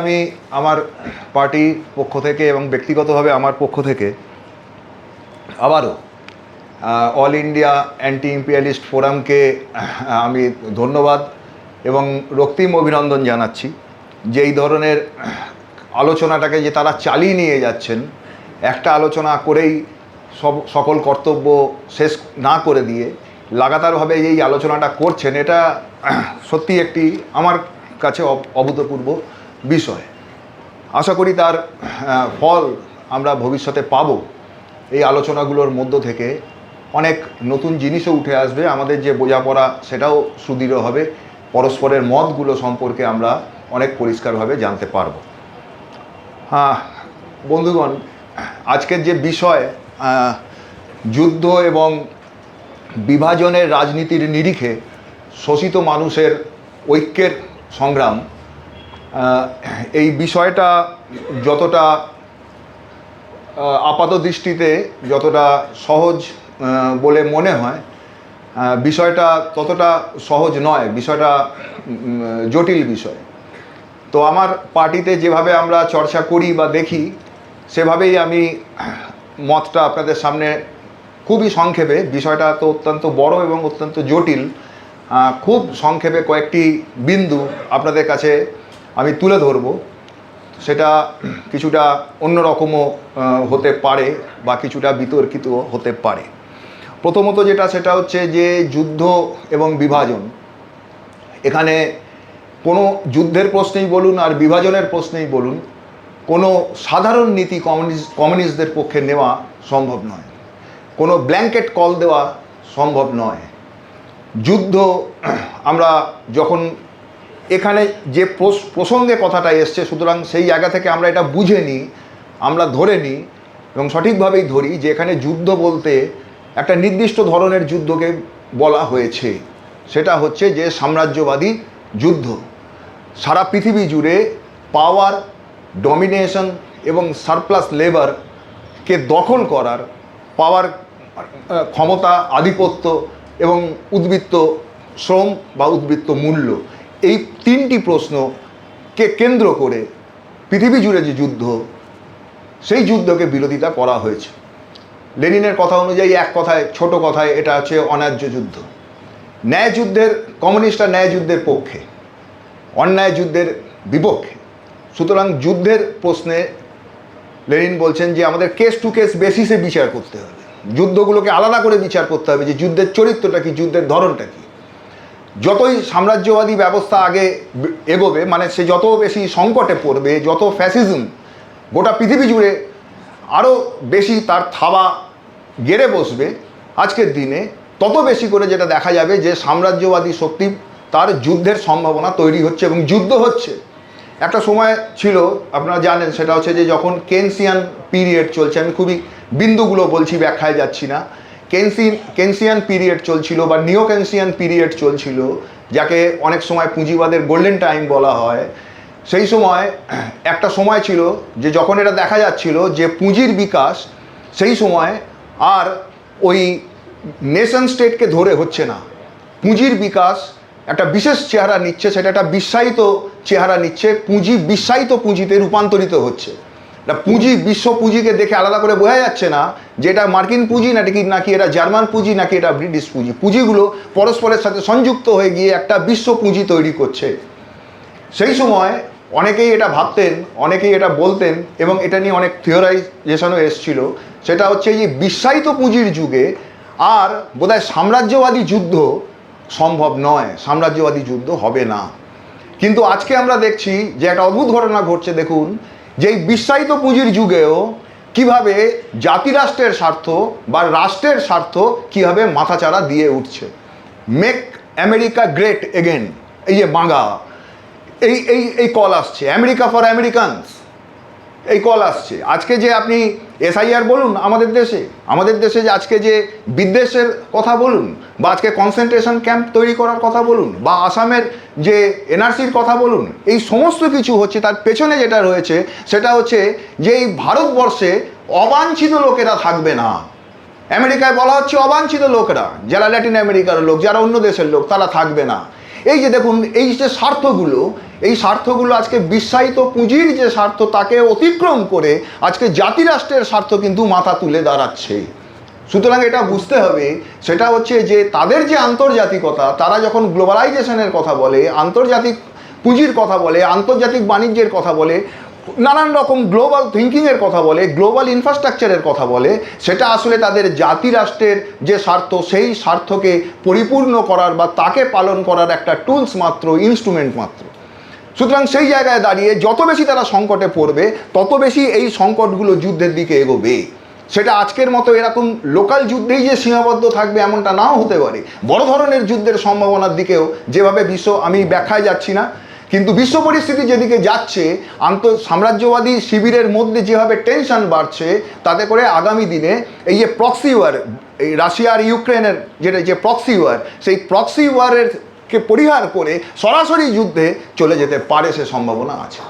আমি আমার পার্টির পক্ষ থেকে এবং ব্যক্তিগতভাবে আমার পক্ষ থেকে আবারও অল ইন্ডিয়া অ্যান্টি ইম্পিরিয়ালিস্ট ফোরামকে আমি ধন্যবাদ এবং রক্তিম অভিনন্দন জানাচ্ছি। যে এই ধরনের আলোচনাটাকে যে তারা চালিয়ে নিয়ে যাচ্ছেন, একটা আলোচনা করেই সব, সকল কর্তব্য শেষ না করে দিয়ে লাগাতারভাবে এই আলোচনাটা করছেন, এটা সত্যি একটি আমার কাছে অভূতপূর্ব বিষয়। আশা করি তার ফল আমরা ভবিষ্যতে পাব। এই আলোচনাগুলোর মধ্য থেকে অনেক নতুন জিনিসও উঠে আসবে। আমাদের যে বোঝাপড়া, সেটাও সুদৃঢ় হবে। পরস্পরের মতগুলো সম্পর্কে আমরা অনেক পরিষ্কারভাবে জানতে পারব। হ্যাঁ বন্ধুগণ, আজকের যে বিষয় যুদ্ধ এবং বিভাজনের রাজনীতির নিরিখে শোষিত মানুষের ঐক্যের সংগ্রাম এই বিষয়টা যতটা আপাত দৃষ্টিতে যতটা সহজ বলে মনে হয় বিষয়টা ততটা সহজ নয়, বিষয়টা জটিল বিষয়। তো আমার পার্টিতে যেভাবে আমরা চর্চা করি বা দেখি, সেভাবেই আমি মতটা আপনাদের সামনে খুবই সংক্ষেপে, বিষয়টা তো অত্যন্ত বড় এবং অত্যন্ত জটিল খুব সংক্ষেপে কয়েকটি বিন্দু আপনাদের কাছে আমি তুলে ধরবো। সেটা কিছুটা অন্যরকমও হতে পারে বা কিছুটা বিতর্কিত হতে পারে। প্রথমত যেটা, সেটা হচ্ছে যে যুদ্ধ এবং বিভাজন। এখানে কোনো যুদ্ধের প্রশ্নেই বলুন আর বিভাজনের প্রশ্নেই বলুন, কোনো সাধারণ নীতি কমিউনিস্ট কমিউনিস্টদের পক্ষে নেওয়া সম্ভব নয়। কোনো ব্ল্যাঙ্কেট কল দেওয়া সম্ভব নয়। যুদ্ধ, আমরা যখন এখানে যে প্রসঙ্গে কথাটা এসছে, সুতরাং সেই জায়গা থেকে আমরা এটা বুঝে নিই, আমরা ধরে নিই এবং সঠিকভাবেই ধরি যে এখানে যুদ্ধ বলতে একটা নির্দিষ্ট ধরনের যুদ্ধকে বলা হয়েছে। সেটা হচ্ছে যে সাম্রাজ্যবাদী যুদ্ধ। সারা পৃথিবী জুড়ে পাওয়ার ডমিনেশন এবং সারপ্লাস লেবারকে দখল করার পাওয়ার ক্ষমতা, আধিপত্য এবং উদ্বৃত্ত শ্রম বা উদ্বৃত্ত মূল্য। এই তিনটি প্রশ্নকে কেন্দ্র করে পৃথিবী জুড়ে যে যুদ্ধ, সেই যুদ্ধকে বিরোধিতা করা হয়েছে। লেনিনের কথা অনুযায়ী এক কথায়, ছোট কথায় এটা হচ্ছে অন্যায্য যুদ্ধ। ন্যায় যুদ্ধের কমিউনিস্টরা ন্যায় যুদ্ধের পক্ষে, অন্যায় যুদ্ধের বিপক্ষে। সুতরাং যুদ্ধের প্রশ্নে লেনিন বলছেন যে আমাদের কেস টু কেস বেসিসে বিচার করতে হবে। যুদ্ধগুলোকে আলাদা করে বিচার করতে হবে যে যুদ্ধের চরিত্রটা কি, যুদ্ধের ধরনটা কি। যতই সাম্রাজ্যবাদী ব্যবস্থা আগে এগোবে মানে সে যত বেশি সংকটে পড়বে, যত ফ্যাসিজম গোটা পৃথিবী জুড়ে আরও বেশি তার থাবা গেড়ে বসবে আজকের দিনে, তত বেশি করে যেটা দেখা যাবে যে সাম্রাজ্যবাদী শক্তি তার যুদ্ধের সম্ভাবনা তৈরি হচ্ছে এবং যুদ্ধ হচ্ছে। একটা সময় ছিল, আপনারা জানেন, সেটা হচ্ছে যে যখন কেনসিয়ান পিরিয়ড চলছে, আমি খুবই বিন্দুগুলো বলছি, ব্যাখ্যায় যাচ্ছি না। কেনসি কেনসিয়ান পিরিয়ড চলছিল বা নিও কেনসিয়ান পিরিয়ড চলছিল, যাকে অনেক সময় পুঁজিবাদের গোল্ডেন টাইম বলা হয়। সেই সময়, একটা সময় ছিল যে যখন এটা দেখা যাচ্ছিল যে পুঁজির বিকাশ, সেই সময় আর ওই নেশন স্টেটকে ধরে হচ্ছে না। পুঁজির বিকাশ একটা বিশেষ চেহারা নিচ্ছে, সেটা একটা বিশ্বায়িত চেহারা নিচ্ছে, পুঁজি বিশ্বায়িত পুঁজিতে রূপান্তরিত হচ্ছে। না, পুঁজি, বিশ্ব পুঁজিকে দেখে আলাদা করে বোঝা যাচ্ছে না যে এটা মার্কিন পুঁজি নাকি নাকি এটা জার্মান পুঁজি, নাকি এটা ব্রিটিশ পুঁজি। পুঁজিগুলো পরস্পরের সাথে সংযুক্ত হয়ে গিয়ে একটা বিশ্ব পুঁজি তৈরি করছে। সেই সময় অনেকেই এটা ভাবতেন, অনেকেই এটা বলতেন এবং এটা নিয়ে অনেক থিওরাইজেশনও এসছিল। সেটা হচ্ছে যে বিশ্বায়িত পুঁজির যুগে আর বোধহয় সাম্রাজ্যবাদী যুদ্ধ সম্ভব নয়। সাম্রাজ্যবাদী যুদ্ধ হবে না। কিন্তু আজকে আমরা দেখছি যে একটা অদ্ভুত ঘটনা ঘটছে, দেখুন। যে এই বিশ্বায়িত পুঁজির যুগেও কীভাবে জাতিরাষ্ট্রের স্বার্থ বা রাষ্ট্রের স্বার্থ কীভাবে মাথাচাড়া দিয়ে উঠছে। মেক আমেরিকা গ্রেট এগেন এই যে বাঙা এই এই এই কল আসছে। আমেরিকা ফর আমেরিকানস এই কল আসছে। আজকে যে আপনি এসআইআর বলুন আমাদের দেশে। আমাদের দেশে যে আজকে যে বিদ্বেষের কথা বলুন বা আজকে কনসেন্ট্রেশন ক্যাম্প তৈরি করার কথা বলুন বা আসামের যে এনআরসির কথা বলুন, এই সমস্ত কিছু হচ্ছে তার পেছনে যেটা রয়েছে সেটা হচ্ছে যে এই ভারতবর্ষে অবাঞ্ছিত লোকেরা থাকবে না। আমেরিকায় বলা হচ্ছে অবাঞ্ছিত লোকেরা, যারা ল্যাটিন আমেরিকার লোক, যারা অন্য দেশের লোক, তারা থাকবে না। এই যে দেখুন, এই যে স্বার্থগুলো, এই স্বার্থগুলো আজকে বিশ্বায়িত পুঁজির যে স্বার্থ, তাকে অতিক্রম করে আজকে জাতিরাষ্ট্রের স্বার্থ কিন্তু মাথা তুলে দাঁড়াচ্ছে। সুতরাং এটা বুঝতে হবে, সেটা হচ্ছে যে তাদের যে আন্তর্জাতিকতা, তারা যখন গ্লোবালাইজেশনের কথা বলে, আন্তর্জাতিক পুঁজির কথা বলে, আন্তর্জাতিক বাণিজ্যের কথা বলে নানান রকম গ্লোবাল থিঙ্কিংয়ের কথা বলে, গ্লোবাল ইনফ্রাস্ট্রাকচারের কথা বলে, সেটা আসলে তাদের জাতি রাষ্ট্রের যে স্বার্থ, সেই স্বার্থকে পরিপূর্ণ করার বা তাকে পালন করার একটা টুলস মাত্র, ইনস্ট্রুমেন্ট মাত্র। সুতরাং সেই জায়গায় দাঁড়িয়ে যত বেশি তারা সংকটে পড়বে, তত বেশি এই সংকটগুলো যুদ্ধের দিকে এগোবে। সেটা আজকের মতো এরকম লোকাল যুদ্ধেই যে সীমাবদ্ধ থাকবে এমনটা নাও হতে পারে। বড় ধরনের যুদ্ধের সম্ভাবনার দিকেও যেভাবে বিশ্ব, আমি ব্যাখ্যায় যাচ্ছি না। কিন্তু বিশ্ব পরিস্থিতি যেদিকে যাচ্ছে, আন্ত সাম্রাজ্যবাদী শিবিরের মধ্যে যেভাবে টেনশন বাড়ছে, তাতে করে আগামী দিনে এই যে প্রক্সি ওয়ার এই রাশিয়া আর ইউক্রেনের যেটা যে প্রক্সি ওয়ার সেই প্রক্সি ওয়ারের কে পরিহার করে সরাসরি যুদ্ধে চলে যেতে পারে সে সম্ভাবনা আছে।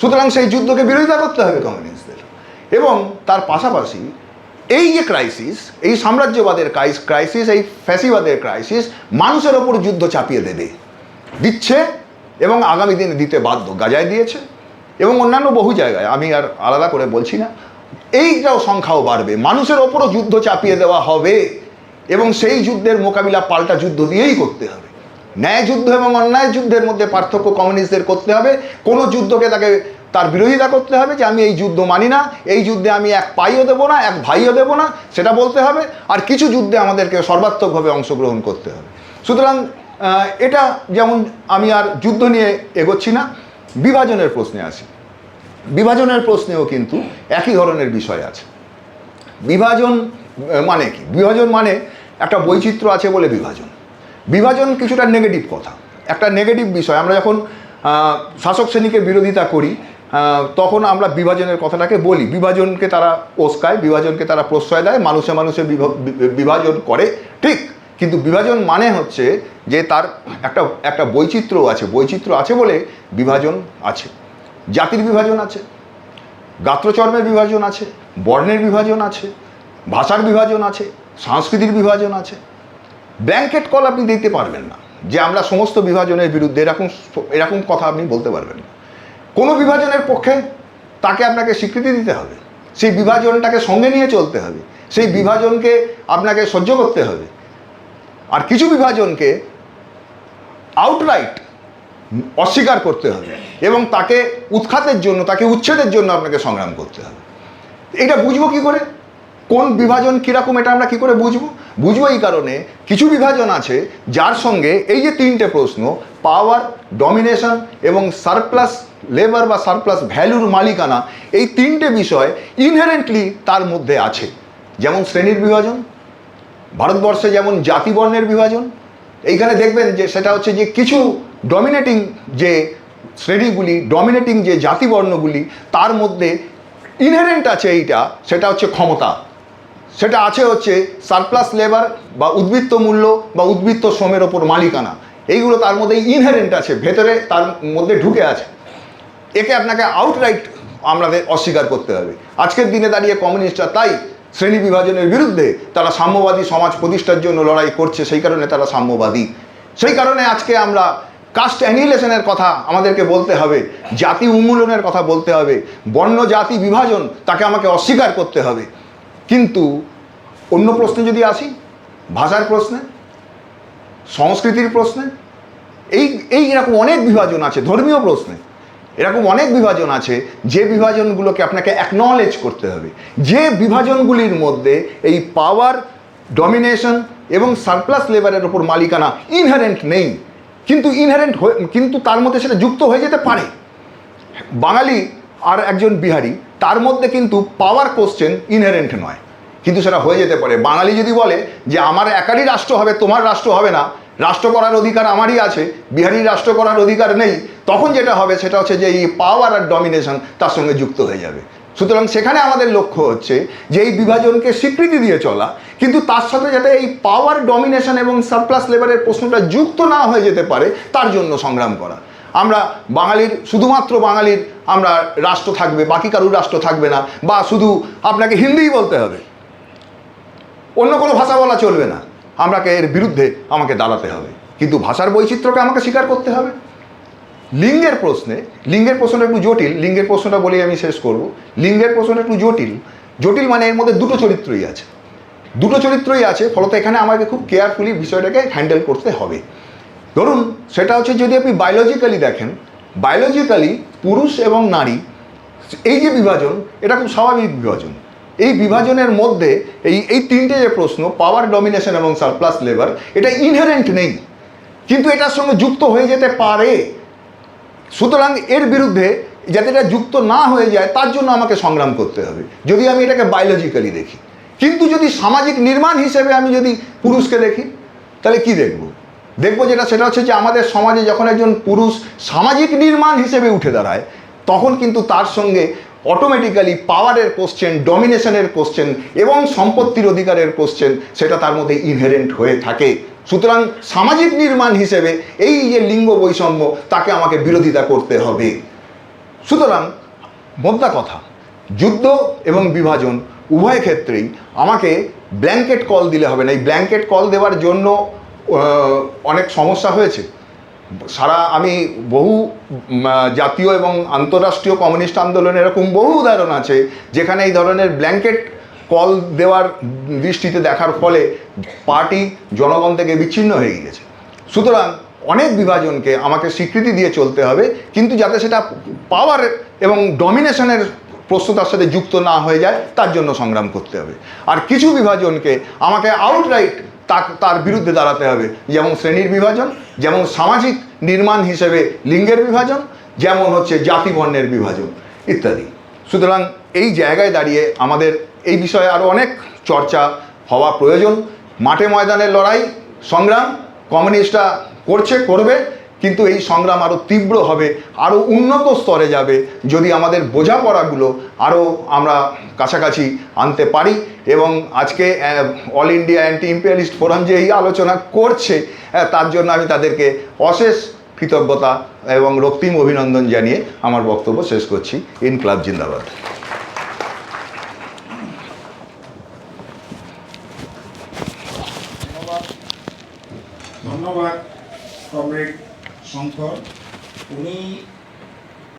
সুতরাং সেই যুদ্ধকে বিরোধিতা করতে হবে কমিউনিস্টদের এবং তার পাশাপাশি এই যে ক্রাইসিস এই সাম্রাজ্যবাদের ক্রাইসিস এই ফ্যাসিবাদের ক্রাইসিস মানুষের ওপর যুদ্ধ চাপিয়ে দেবে। দিচ্ছে এবং আগামী দিনে দিতে বাধ্য। গাজায় দিয়েছে এবং অন্যান্য বহু জায়গায়। আমি আর আলাদা করে বলছি না। এইটাও সংখ্যাও বাড়বে। মানুষের ওপরও যুদ্ধ চাপিয়ে দেওয়া হবে এবং সেই যুদ্ধের মোকাবিলা পাল্টা যুদ্ধ দিয়েই করতে হবে। ন্যায় যুদ্ধ এবং অন্যায় যুদ্ধের মধ্যে পার্থক্য কমিউনিস্টদের করতে হবে। কোনো যুদ্ধকে তাকে তার বিরোধিতা করতে হবে যে, আমি এই যুদ্ধ মানি না। এই যুদ্ধে আমি এক পাইও দেবো না, এক ভাইও দেবো না। সেটা বলতে হবে। আর কিছু যুদ্ধে আমাদেরকে সর্বাত্মকভাবে অংশগ্রহণ করতে হবে। সুতরাং এটা যেমন আমি আর যুদ্ধ নিয়ে এগোচ্ছি না, বিভাজনের প্রশ্নে আসি বিভাজনের প্রশ্নেও কিন্তু একই ধরনের বিষয় আছে। বিভাজন মানে কি? বিভাজন মানে একটা বৈচিত্র্য আছে বলে বিভাজন। বিভাজন কিছুটা নেগেটিভ কথা। একটা নেগেটিভ বিষয়, আমরা যখন শাসক শ্রেণীকে বিরোধিতা করি তখন আমরা বিভাজনের কথাটাকে বলি। বিভাজনকে তারা ওস্কায়, বিভাজনকে তারা প্রশ্রয় দেয়, মানুষে মানুষে বিভ- বিভাজন করে, ঠিক? কিন্তু বিভাজন মানে হচ্ছে যে তার একটা একটা বৈচিত্র্য আছে বৈচিত্র্য আছে বলে বিভাজন আছে। জাতির বিভাজন আছে, গাত্রচর্মের বিভাজন আছে, বর্ণের বিভাজন আছে, ভাষার বিভাজন আছে সংস্কৃতির বিভাজন আছে। ব্ল্যাঙ্কেট কল আপনি দিতে পারবেন না যে আমরা সমস্ত বিভাজনের বিরুদ্ধে এরকম এরকম কথা আপনি বলতে পারবেন না। কোনো বিভাজনের পক্ষে তাকে আপনাকে স্বীকৃতি দিতে হবে। সেই বিভাজনটাকে সঙ্গে নিয়ে চলতে হবে। সেই বিভাজনকে আপনাকে সহ্য করতে হবে। আর কিছু বিভাজনকে আউটরাইট অস্বীকার করতে হবে এবং তাকে উৎখাতের জন্য, তাকে উচ্ছেদের জন্য আপনাকে সংগ্রাম করতে হবে। এটা বুঝব কি করে? কোন বিভাজন কীরকম এটা আমরা কি করে বুঝব? বুঝব এই কারণে কিছু বিভাজন আছে যার সঙ্গে এই যে তিনটে প্রশ্ন পাওয়ার ডমিনেশন এবং সারপ্লাস লেবার বা সারপ্লাস ভ্যালুর মালিকানা, এই তিনটে বিষয় ইনহেরেন্টলি তার মধ্যে আছে। যেমন শ্রেণির বিভাজন ভারতবর্ষে যেমন জাতিবর্ণের বিভাজন, এইখানে দেখবেন যে সেটা হচ্ছে যে কিছু ডমিনেটিং যে শ্রেণীগুলি ডমিনেটিং যে জাতিবর্ণগুলি, তার মধ্যে ইনহেরেন্ট আছে এইটা, সেটা হচ্ছে ক্ষমতা। সেটা আছে হচ্ছে সারপ্লাস লেবার বা উদ্বৃত্ত মূল্য বা উদ্বৃত্ত শ্রমের ওপর মালিকানা। এইগুলো তার মধ্যে ইনহেরেন্ট আছে, ভেতরে তার মধ্যে ঢুকে আছে। একে আপনাকে আউটরাইট আমাদের অস্বীকার করতে হবে। আজকের দিনে দাঁড়িয়ে কমিউনিস্টরা তাই শ্রেণি বিভাজনের বিরুদ্ধে তারা সাম্যবাদী সমাজ প্রতিষ্ঠার জন্য লড়াই করছে, সেই কারণে তারা সাম্যবাদী। সেই কারণে আজকে আমরা কাস্ট অ্যানিহিলেশনের কথা আমাদেরকে বলতে হবে, জাতি উন্মূলনের কথা বলতে হবে, বর্ণ জাতি বিভাজন তাকে আমাকে অস্বীকার করতে হবে। কিন্তু অন্য প্রশ্নে যদি আসি, ভাষার প্রশ্নে, সংস্কৃতির প্রশ্নে, এই এই এরকম অনেক বিভাজন আছে, ধর্মীয় প্রশ্নে। এরকম অনেক বিভাজন আছে, যে বিভাজনগুলোকে আপনাকে অ্যাকনলেজ করতে হবে। যে বিভাজনগুলির মধ্যে এই পাওয়ার ডমিনেশন এবং সারপ্লাস লেবারের ওপর মালিকানা ইনহারেন্ট নেই। কিন্তু ইনহারেন্ট কিন্তু তার মধ্যে সেটা যুক্ত হয়ে যেতে পারে। বাঙালি আর একজন বিহারি, তার মধ্যে কিন্তু পাওয়ার কোশ্চেন ইনহেরেন্ট নয়। কিন্তু সেটা হয়ে যেতে পারে। বাঙালি যদি বলে যে, আমার একারই রাষ্ট্র হবে, তোমার রাষ্ট্র হবে না রাষ্ট্র করার অধিকার আমারই আছে বিহারির রাষ্ট্র করার অধিকার নেই, তখন যেটা হবে সেটা হচ্ছে যে এই পাওয়ার আর ডমিনেশন তার সঙ্গে যুক্ত হয়ে যাবে। সুতরাং সেখানে আমাদের লক্ষ্য হচ্ছে যে এই বিভাজনকে স্বীকৃতি দিয়ে চলা, কিন্তু তার সাথে যাতে এই পাওয়ার ডমিনেশন এবং সারপ্লাস লেবারের প্রশ্নটা যুক্ত না হয়ে যেতে পারে, তার জন্য সংগ্রাম করা। আমরা বাঙালির, শুধুমাত্র বাঙালির আমরা রাষ্ট্র থাকবে, বাকি কারুর রাষ্ট্র থাকবে না, বা শুধু আপনাকে হিন্দিই বলতে হবে। অন্য কোনো ভাষা বলা চলবে না। আমাকে এর বিরুদ্ধে আমাকে দাঁড়াতে হবে। কিন্তু ভাষার বৈচিত্র্যকে আমাকে স্বীকার করতে হবে। লিঙ্গের প্রশ্নে, লিঙ্গের প্রশ্নটা একটু জটিল, লিঙ্গের প্রশ্নটা বলেই আমি শেষ করব। লিঙ্গের প্রশ্নটা একটু জটিল। জটিল মানে এর মধ্যে দুটো চরিত্রই আছে। দুটো চরিত্রই আছে, ফলত এখানে আমাকে খুব কেয়ারফুলি বিষয়টাকে হ্যান্ডেল করতে হবে। ধরুন, সেটা হচ্ছে যদি আপনি বায়োলজিক্যালি দেখেন বায়োলজিক্যালি পুরুষ এবং নারী, এই যে বিভাজন, এটা খুব স্বাভাবিক বিভাজন। এই বিভাজনের মধ্যে এই এই তিনটে যে প্রশ্ন পাওয়ার ডমিনেশন এবং সারপ্লাস লেবার এটা ইনহেরেন্ট নেই। কিন্তু এটার সঙ্গে যুক্ত হয়ে যেতে পারে। সুতরাং এর বিরুদ্ধে যাতে এটা যুক্ত না হয়ে যায়, তার জন্য আমাকে সংগ্রাম করতে হবে। যদি আমি এটাকে বায়োলজিক্যালি দেখি। কিন্তু যদি সামাজিক নির্মাণ হিসেবে আমি যদি পুরুষকে দেখি, তাহলে কি দেখব? দেখব যেটা, সেটা হচ্ছে যে আমাদের সমাজে যখন একজন পুরুষ সামাজিক নির্মাণ হিসেবে উঠে দাঁড়ায়, তখন কিন্তু তার সঙ্গে অটোমেটিক্যালি পাওয়ারের কোশ্চেন ডমিনেশনের কোশ্চেন এবং সম্পত্তির অধিকারের কোশ্চেন সেটা তার মধ্যে ইনহেরেন্ট হয়ে থাকে। সুতরাং সামাজিক নির্মাণ হিসেবে এই যে লিঙ্গ বৈষম্য, তাকে আমাকে বিরোধিতা করতে হবে। সুতরাং মোদ্দা কথা, যুদ্ধ এবং বিভাজন উভয় ক্ষেত্রেই আমাকে ব্ল্যাঙ্কেট কল দিলে হবে না। এই ব্ল্যাঙ্কেট কল দেওয়ার জন্য অনেক সমস্যা হয়েছে। সারা, আমি বহু জাতীয় এবং আন্তঃরাষ্ট্রীয় কমিউনিস্ট আন্দোলনে এরকম বহু উদাহরণ আছে, যেখানে এই ধরনের ব্ল্যাঙ্কেট কল দেওয়ার দৃষ্টিতে দেখার ফলে পার্টি জনগণ থেকে বিচ্ছিন্ন হয়ে গিয়েছে। সুতরাং অনেক বিভাজনকে আমাকে স্বীকৃতি দিয়ে চলতে হবে, কিন্তু যাতে সেটা পাওয়ার এবং ডমিনেশনের প্রস্তুতার সাথে যুক্ত না হয়ে যায়, তার জন্য সংগ্রাম করতে হবে। আর কিছু বিভাজনকে আমাকে আউটরাইট তার বিরুদ্ধে দাঁড়াতে হবে। যেমন শ্রেণির বিভাজন, যেমন সামাজিক নির্মাণ হিসেবে লিঙ্গের বিভাজন, যেমন হচ্ছে জাতি বর্ণের বিভাজন, ইত্যাদি। সুতরাং এই জায়গায় দাঁড়িয়ে আমাদের এই বিষয়ে আরও অনেক চর্চা হওয়া প্রয়োজন। মাঠে ময়দানের লড়াই, সংগ্রাম, কমিউনিস্টরা করছে, করবে। কিন্তু এই সংগ্রাম আরও তীব্র হবে আরও উন্নত স্তরে যাবে, যদি আমাদের বোঝাপড়াগুলো আরও আমরা কাছাকাছি আনতে পারি। এবং আজকে all India anti imperialist forum যে এই আলোচনা করছে তার জন্য আমি তাদেরকে অশেষ কৃতজ্ঞতা এবং রক্তিম অভিনন্দন জানিয়ে আমার বক্তব্য শেষ করছি। ইন ক্লাব জিন্দাবাদ ধন্যবাদ। কমরেড শঙ্কর উনি